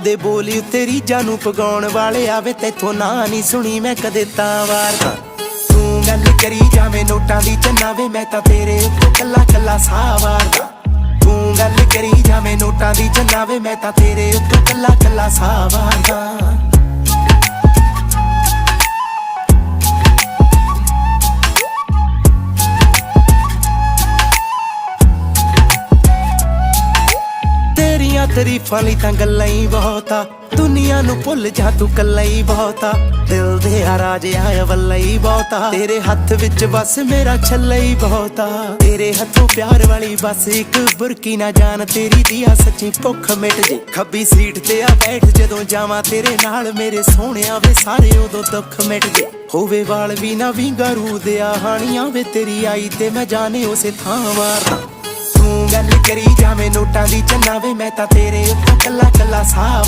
ਦੇ ਬੋਲੀ ਉੱਤੇ ਰੀਜਾਂ ਨੂੰ ਪਗਾਉਣ ਵਾਲੇ ਆਵੇ, ਤੈਥੋਂ ਨਾਂ ਨਹੀਂ ਸੁਣੀ ਮੈਂ ਕਦੇ ਤਾਂ ਵਾਰਦਾ ਤੂੰ ਗੱਲ ਕਰੀ ਜਾਵੇਂ ਨੋਟਾਂ ਦੀ ਚੰਨਾਵੇ, ਮੈਂ ਤਾਂ ਤੇਰੇ ਉੱਤੇ ਕੱਲਾ ਕੱਲਾ ਸਾਹ ਵਾਰਦਾ। ਤੂੰ ਗੱਲ ਕਰੀ ਜਾਵੇਂ ਨੋਟਾਂ ਦੀ ਚੰਨਾਵੇ, ਮੈਂ ਤਾਂ ਤੇਰੇ ਉੱਤੇ ਕੱਲਾ ਤੇਰੀਆਂ ਤਾਰੀਫਾਂ ਲਈ ਤਾਂ ਗੱਲਾਂ ਹੀ ਬਹੁਤਾ ਦੁਨੀਆ ਨੂੰ ਭੁੱਲ ਜਾ ਤੂੰ ਕੱਲਾ ਹੀ ਬਹੁਤਾ ਦਿਲ ਦੇ ਆ ਵੱਲਾ ਹੀ ਬਹੁਤਾ ਤੇਰੇ ਹੱਥ ਵਿੱਚ ਬਸ ਮੇਰਾ ਛੱਲਾ ਹੀ ਬਹੁਤਾ ਤੇਰੇ ਹੱਥੋਂ ਪਿਆਰ ਵਾਲੀ ਬਸ ਇੱਕ ਬੁਰਕੀ ਨਾ ਜਾਣ ਤੇਰੀ ਦੀਆ ਸੱਚੀ ਭੁੱਖ ਮਿਟ ਜੇ, ਖੱਬੀ ਸੀਟ ਤੇ ਆ ਬੈਠ ਜਦੋਂ ਜਾਵਾਂ ਤੇਰੇ ਨਾਲ। ਮੇਰੇ ਸੋਹਣਿਆ ਵੇ ਸਾਰੇ ਉਦੋਂ ਦੁੱਖ ਮਿਟ ਜੇ। ਹੋਵੇ ਵਾਲ ਵੀ ਨਾ ਵਿੰਗਾ ਰੂ ਦਿਆ ਹਾਣੀਆਂ ਵੇ। ਤੇਰੀ ਆਈ ਤੇ ਮੈਂ ਜਾਣੇ ਉਸੇ ਥਾਂ ਮਾਰਦਾ ਤੂੰ ਗੱਲ ਕਰੀ ਜਾ ਨੋਟਾਂ ਦੀ ਚੰਨਾ ਵੇ ਮੈਂ ਤਾਂ ਤੇਰੇ ਉੱਤੇ ਕੱਲਾ ਕੱਲਾ ਸਾਹ